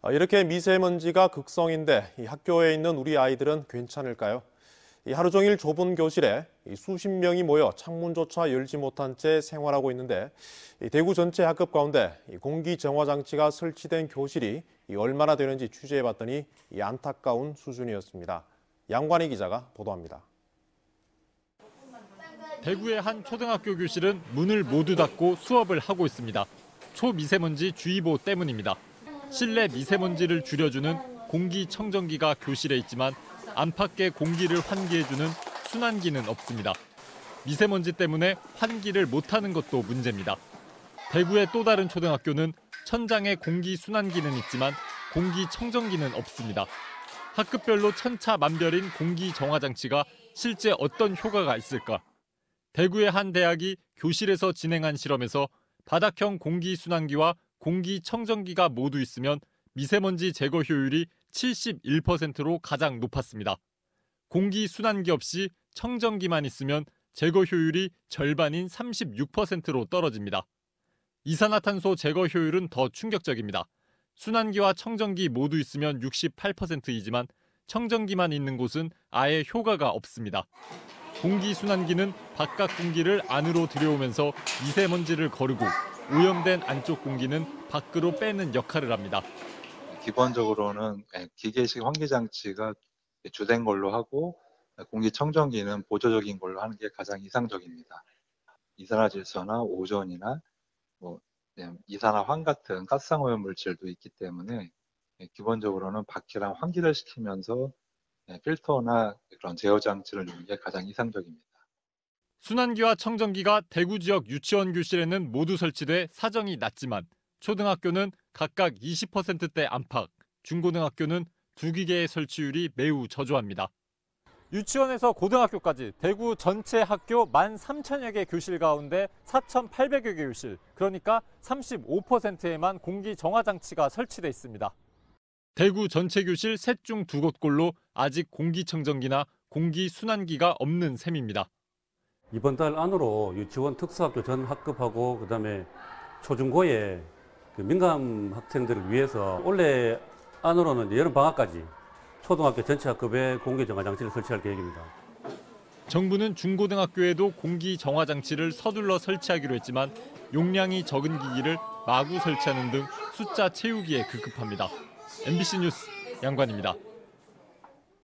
아, 이렇게 미세먼지가 극성인데 이 학교에 있는 우리 아이들은 괜찮을까요? 이 하루 종일 좁은 교실에 이 수십 명이 모여 창문조차 열지 못한 채 생활하고 있는데 이 대구 전체 학급 가운데 이 공기 정화 장치가 설치된 교실이 이 얼마나 되는지 취재해 봤더니 이 안타까운 수준이었습니다. 양관희 기자가 보도합니다. 대구의 한 초등학교 교실은 문을 모두 닫고 수업을 하고 있습니다. 초미세먼지 주의보 때문입니다. 실내 미세먼지를 줄여주는 공기청정기가 교실에 있지만 안팎의 공기를 환기해주는 순환기는 없습니다. 미세먼지 때문에 환기를 못하는 것도 문제입니다. 대구의 또 다른 초등학교는 천장에 공기 순환기는 있지만 공기 청정기는 없습니다. 학급별로 천차만별인 공기 정화 장치가 실제 어떤 효과가 있을까? 대구의 한 대학이 교실에서 진행한 실험에서 바닥형 공기 순환기와 공기 청정기가 모두 있으면 미세먼지 제거 효율이 71%로 가장 높았습니다. 공기 순환기 없이 청정기만 있으면 제거 효율이 절반인 36%로 떨어집니다. 이산화탄소 제거 효율은 더 충격적입니다. 순환기와 청정기 모두 있으면 68%이지만 청정기만 있는 곳은 아예 효과가 없습니다. 공기 순환기는 바깥 공기를 안으로 들여오면서 미세먼지를 거르고 오염된 안쪽 공기는 밖으로 빼는 역할을 합니다. 기본적으로는 예, 기계식 환기 장치가 주된 걸로 하고 공기청정기는 보조적인 걸로 하는 게 가장 이상적입니다. 이산화질소나 오존이나 뭐 예, 이산화황 같은 가스상 오염 물질도 있기 때문에 예, 기본적으로는 바퀴랑 환기를 시키면서 필터나 그런 제어 장치를 넣는 게 가장 이상적입니다. 순환기와 청정기가 대구 지역 유치원 교실에는 모두 설치돼 사정이 낮지만 초등학교는 각각 20%대 안팎, 중고등학교는 두 기계의 설치율이 매우 저조합니다. 유치원에서 고등학교까지 대구 전체 학교 1만 3천여 개 교실 가운데 4,800여 개 교실, 그러니까 35%에만 공기 정화 장치가 설치돼 있습니다. 대구 전체 교실 셋 중 두 곳꼴로 아직 공기청정기나 공기 순환기가 없는 셈입니다. 이번 달 안으로 유치원 특수학교 전 학급하고 그다음에 초중고의 그 민감 학생들을 위해서 올해 안으로는 여름 방학까지 초등학교 전체 학급에 공기 정화 장치를 설치할 계획입니다. 정부는 중고등학교에도 공기 정화 장치를 서둘러 설치하기로 했지만 용량이 적은 기기를 마구 설치하는 등 숫자 채우기에 급급합니다. MBC 뉴스 양관입니다.